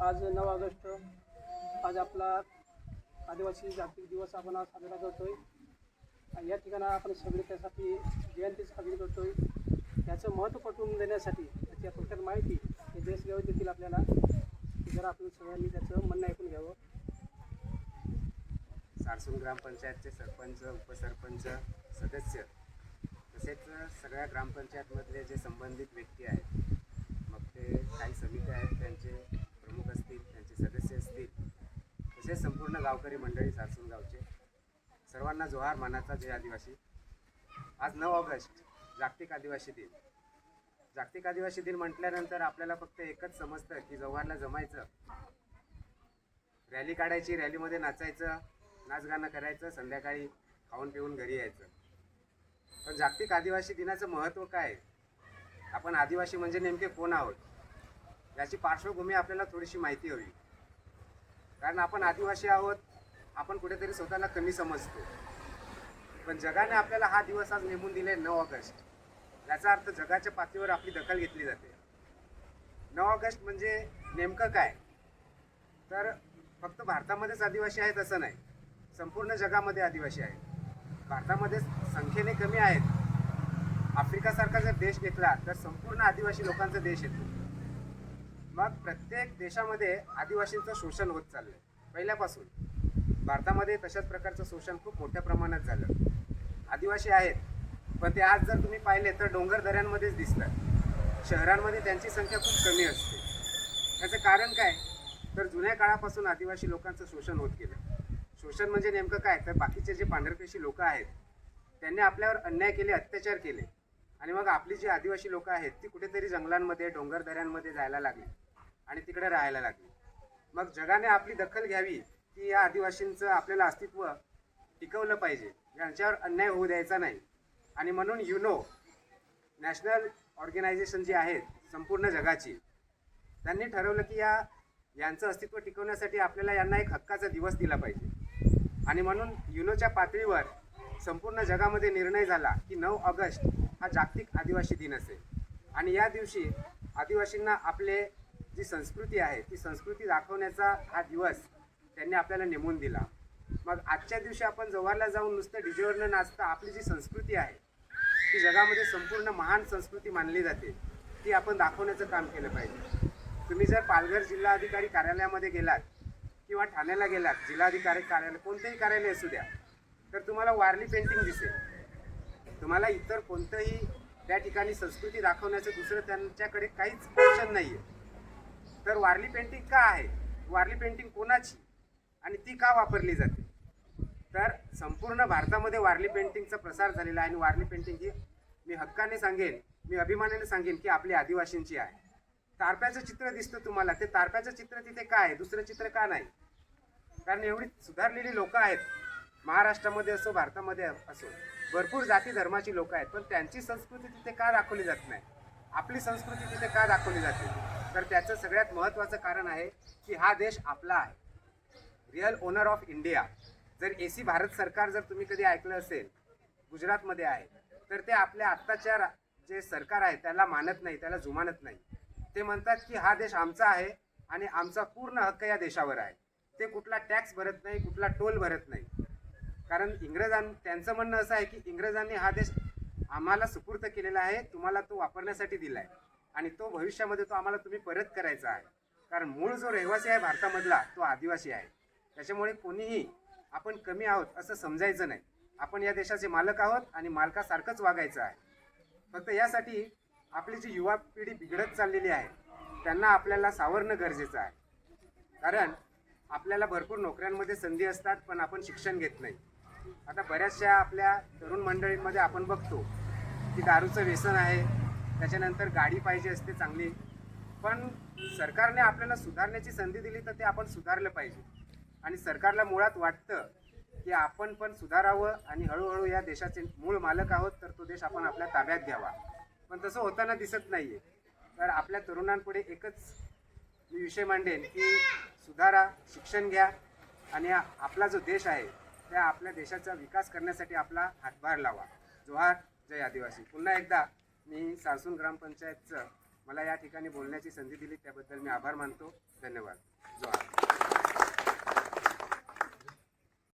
आज नऊ ऑगस्ट आज आपला आदिवासी जागतिक दिवस आपण आज साजरा करतो आणि या ठिकाणी आपण सगळे त्यासाठी जयंती साजरी करतो आहे त्याचं महत्त्व पटवून देण्यासाठी त्याची थोडक्यात माहिती हे देश घ्यावी देतील आपल्याला जर आपण सगळ्यांनी त्याचं म्हणणं ऐकून घ्यावं. सारसून ग्रामपंचायतचे सरपंच उपसरपंच सदस्य तसेच सगळ्या ग्रामपंचायतमधले जे संबंधित व्यक्ती आहेत मग ते काही समिती आहेत त्यांचे प्रमुख असतील त्यांचे सदस्य असतील तसेच संपूर्ण गावकरी मंडळी सारसून गावचे सर्वांना जोहार मानाचा जय आदिवासी. आज नऊ ऑगस्ट जागतिक आदिवासी दिन. जागतिक आदिवासी दिन म्हटल्यानंतर आपल्याला फक्त एकच समजतं की जव्हारला जमायचं. रॅली काढायची रॅलीमध्ये नाचायचं नाचगाणं करायचं संध्याकाळी खाऊन पिऊन घरी यायचं. पण जागतिक आदिवासी दिनाचं महत्त्व काय? आहे? आपण आदिवासी म्हणजे नेमके कोण आहोत? याची पार्श्वभूमी आपल्याला थोडीशी माहिती हवी. कारण आपण आदिवासी आहोत आपण कुठेतरी स्वतःला कमी समजतो. पण जगाने आपल्याला हा दिवस आज नेमून दिले नऊ ऑगस्ट. याचा अर्थ जगाच्या पातळीवर आपली दखल घेतली जाते. नऊ ऑगस्ट म्हणजे नेमकं काय? तर फक्त भारतामध्येच आदिवासी आहेत असं नाही. संपूर्ण जगामध्ये आदिवासी आहेत. भारतामध्ये संख्येने कमी आहेत. आफ्रिकासारखा जर देश घेतला तर संपूर्ण आदिवासी लोकांचा देश येतो. मग प्रत्येक देशामध्ये आदिवासींचं शोषण होत चाललं पहिल्यापासून. भारतामध्ये तशाच प्रकारचं शोषण खूप मोठ्या प्रमाणात झालं. आदिवासी आहेत पण ते आज जर तुम्ही पाहिले तर डोंगर दऱ्यांमध्येच दिसतात. शहरांमध्ये त्यांची संख्या खूप कमी असते. त्याचं कारण काय? तर जुन्या काळापासून आदिवासी लोकांचं शोषण होत गेलं. शोषण म्हणजे नेमकं काय? तर बाकीचे जे पांढरपेशी लोक आहेत त्यांनी आपल्यावर अन्याय केले अत्याचार केले. आणि मग आपली जी आदिवासी लोकं आहेत ती कुठेतरी जंगलांमध्ये डोंगर दऱ्यांमध्ये जायला लागली आणि तिकडे राहायला लागली. मग जगाने आपली दखल घ्यावी की या आदिवासींचं आपल्याला अस्तित्व टिकवलं पाहिजे यांच्यावर अन्याय होऊ द्यायचा नाही. आणि म्हणून युनो नॅशनल ऑर्गनायझेशन जी आहेत संपूर्ण जगाची त्यांनी ठरवलं की या यांचं अस्तित्व टिकवण्यासाठी आपल्याला यांना एक हक्काचा दिवस दिला पाहिजे. आणि म्हणून युनोच्या पातळीवर संपूर्ण जगामध्ये निर्णय झाला की नऊ ऑगस्ट हा जागतिक आदिवासी दिन असेल. आणि या दिवशी आदिवासींना आपले जी संस्कृती आहे ती संस्कृती दाखवण्याचा हा दिवस त्यांनी आपल्याला नेमून दिला. मग आजच्या दिवशी आपण जव्हारला जाऊन नुसतं डीजेवरनं नाचता आपली जी संस्कृती आहे ती जगामध्ये संपूर्ण महान संस्कृती मानली जाते. ती आपण दाखवण्याचं काम केलं पाहिजे. तुम्ही जर पालघर जिल्हाधिकारी कार्यालयामध्ये गेलात किंवा ठाण्याला गेलात जिल्हाधिकारी कार्यालय कोणतेही कार्यालय असू द्या तर तुम्हाला वारली पेंटिंग दिसेल. तुम्हाला इतर कोणतंही त्या ठिकाणी संस्कृती दाखवण्याचं दुसरं त्यांच्याकडे काहीच ऑप्शन नाही आहे तर वारली पेंटिंग का आहे? वारली पेंटिंग कोणाची? आणि ती का वापरली जाते? तर संपूर्ण भारतामध्ये वारली पेंटिंगचा प्रसार झालेला आहे आणि वारली पेंटिंग ही मी हक्काने सांगेन मी अभिमानाने सांगेन की आपली आदिवासींची आहे. तारप्याचं चित्र दिसतं तुम्हाला. ते तारप्याचं चित्र तिथे काय आहे? दुसरं चित्र का नाही? कारण एवढी सुधारलेली लोकं आहेत. महाराष्ट्रामध्ये असो भारतामध्ये असो भरपूर जाती धर्माची लोक आहेत पण त्यांची संस्कृती तिथे का दाखवली जात नाही? आपली संस्कृती तिथे का दाखवली जाते? तर त्याचं सगळ्यात महत्त्वाचं कारण आहे की हा देश आपला आहे. रिअल ओनर ऑफ इंडिया जर ए सी भारत सरकार जर तुम्ही कधी ऐकलं असेल गुजरातमध्ये आहे तर ते आपल्या आत्ताच्या जे सरकार आहे त्याला मानत नाही त्याला जुमानत नाही. ते म्हणतात की हा देश आमचा आहे आणि आमचा पूर्ण हक्क या देशावर आहे. ते कुठला टॅक्स भरत नाही कुठला टोल भरत नाही. कारण इंग्रजां त्यांचं म्हणणं असं आहे की इंग्रजांनी हा देश आम्हाला सुपूर्त केलेला आहे तुम्हाला तो वापरण्यासाठी दिला आहे आणि तो भविष्यामध्ये तो आम्हाला तुम्ही परत करायचा आहे. कारण मूळ जो रहिवासी आहे भारतामधला तो आदिवासी आहे. त्याच्यामुळे कोणीही आपण कमी आहोत असं समजायचं नाही. आपण या देशाचे मालक आहोत आणि मालकासारखंच वागायचं आहे. फक्त यासाठी आपली जी युवा पिढी बिघडत चाललेली आहे त्यांना आपल्याला सावरणं गरजेचं आहे. कारण आपल्याला भरपूर नोकऱ्यांमध्ये संधी असतात पण आपण शिक्षण घेत नाही. आता बऱ्याचशा आपल्या तरुण मंडळींमध्ये आपण बघतो की दारूचं व्यसन आहे त्याच्यानंतर गाडी पाहिजे असते चांगली. पण सरकारने आपल्याला सुधारण्याची संधी दिली तर ते आपण सुधारलं पाहिजे. आणि सरकारला मुळात वाटतं की आपण पण सुधारावं आणि हळूहळू या देशाचे मूळ मालक आहोत तर तो देश आपण आपल्या ताब्यात घ्यावा. पण तसं होताना दिसत नाही आहे तर आपल्या तरुणांपुढे एकच मी विषय मांडेन की सुधारा शिक्षण घ्या आणि आपला जो देश आहे त्या आपल्या देशाचा विकास करण्यासाठी आपला हातभार लावा. जोहार. जय आदिवासी. पुन्हा एकदा मी सारसून ग्रामपंचायतचं मला या ठिकाणी बोलण्याची संधी दिली त्याबद्दल मी आभार मानतो. धन्यवाद. जोहार.